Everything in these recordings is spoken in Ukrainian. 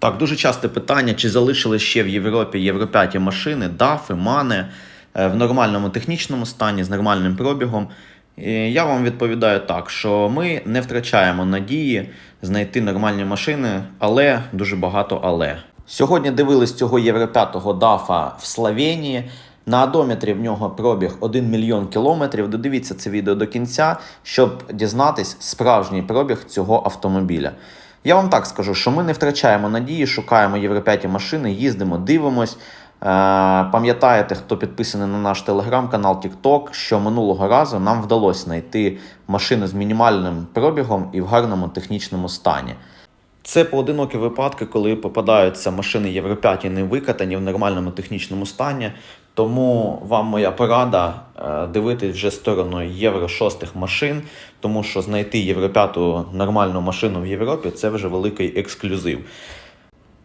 Так, дуже часте питання, чи залишили ще в Європі Євро 5 машини, дафи, мани е, в нормальному технічному стані з нормальним пробігом. Я вам відповідаю так, що ми не втрачаємо надії знайти нормальні машини, але дуже багато але. Сьогодні дивились цього Євро 5 дафа в Словенії. На одометрі в нього пробіг 1 мільйон кілометрів. Додивіться це відео до кінця, щоб дізнатись справжній пробіг цього автомобіля. Я вам так скажу, що ми не втрачаємо надії, шукаємо Євро 5 машини, їздимо, дивимось. Е, Пам'ятаєте, хто підписаний на наш телеграм-канал TikTok, що минулого разу нам вдалося знайти машину з мінімальним пробігом і в гарному технічному стані. Це поодинокі випадки, коли попадаються машини Євро 5 не викатані в нормальному технічному стані. Тому вам моя порада е, дивитись вже стороною Євро 6 машин, тому що знайти Євро 5 нормальну машину в Європі це вже великий ексклюзив.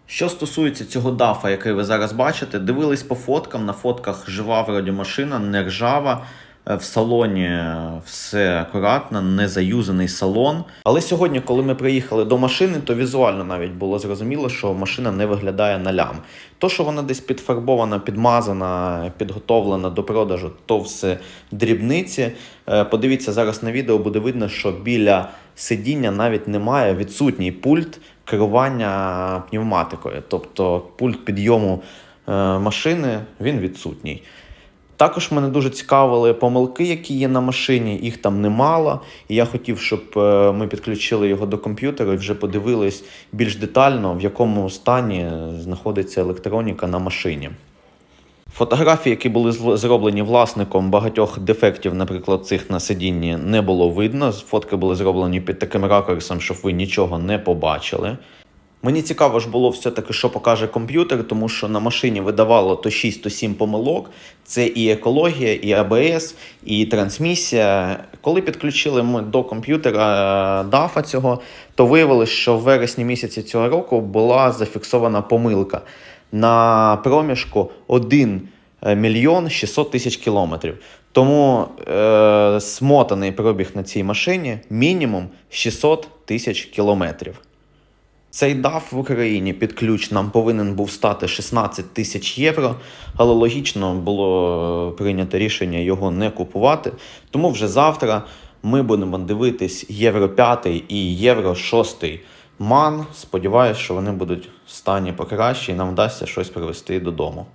Що стосується цього дафа, який ви зараз бачите, дивились по фоткам. На фотках жива вроді машина, не ржава. Е, В салоні все акуратно, не заюзаний салон. Але сьогодні, коли ми приїхали до машини, то візуально навіть було зрозуміло, що машина не виглядає на лям. То, що вона десь підфарбована, підмазана, підготовлена до продажу, то все дрібниці. Е, Подивіться зараз на відео, буде видно, що біля сидіння навіть немає відсутній пульт керування пневматикою. Тобто пульт підйому е, машини він відсутній. Також мене дуже цікавили помилки, які є на машині, їх там немало. І я хотів, щоб е, ми підключили його до комп'ютера і вже подивились більш детально, в якому стані знаходиться електроніка на машині. Фотографії, які були зроблені власником багатьох дефектів, наприклад, цих на сидінні, не було видно. Фотки були зроблені під таким ракурсом, щоб ви нічого не побачили. Мені цікаво ж було все-таки, що покаже комп'ютер, тому що на машині видавало то 6, то 7 помилок. Це і екологія, і АБС, і трансмісія. Коли підключили ми до комп'ютера е, дафа цього, то виявилось, що в вересні місяці цього року була зафіксована помилка на проміжку 1 мільйон 600 тисяч кілометрів. Тому е, смотаний пробіг на цій машині мінімум 600 тисяч кілометрів. Цей DAF в Україні під ключ нам повинен був стати 16 тисяч євро, але логічно було е, прийнято рішення його не купувати. Тому вже завтра ми будемо дивитись Євро 5 і Євро 6 ман. Сподіваюсь, що вони будуть в стані покраще і нам вдасться щось привезти додому.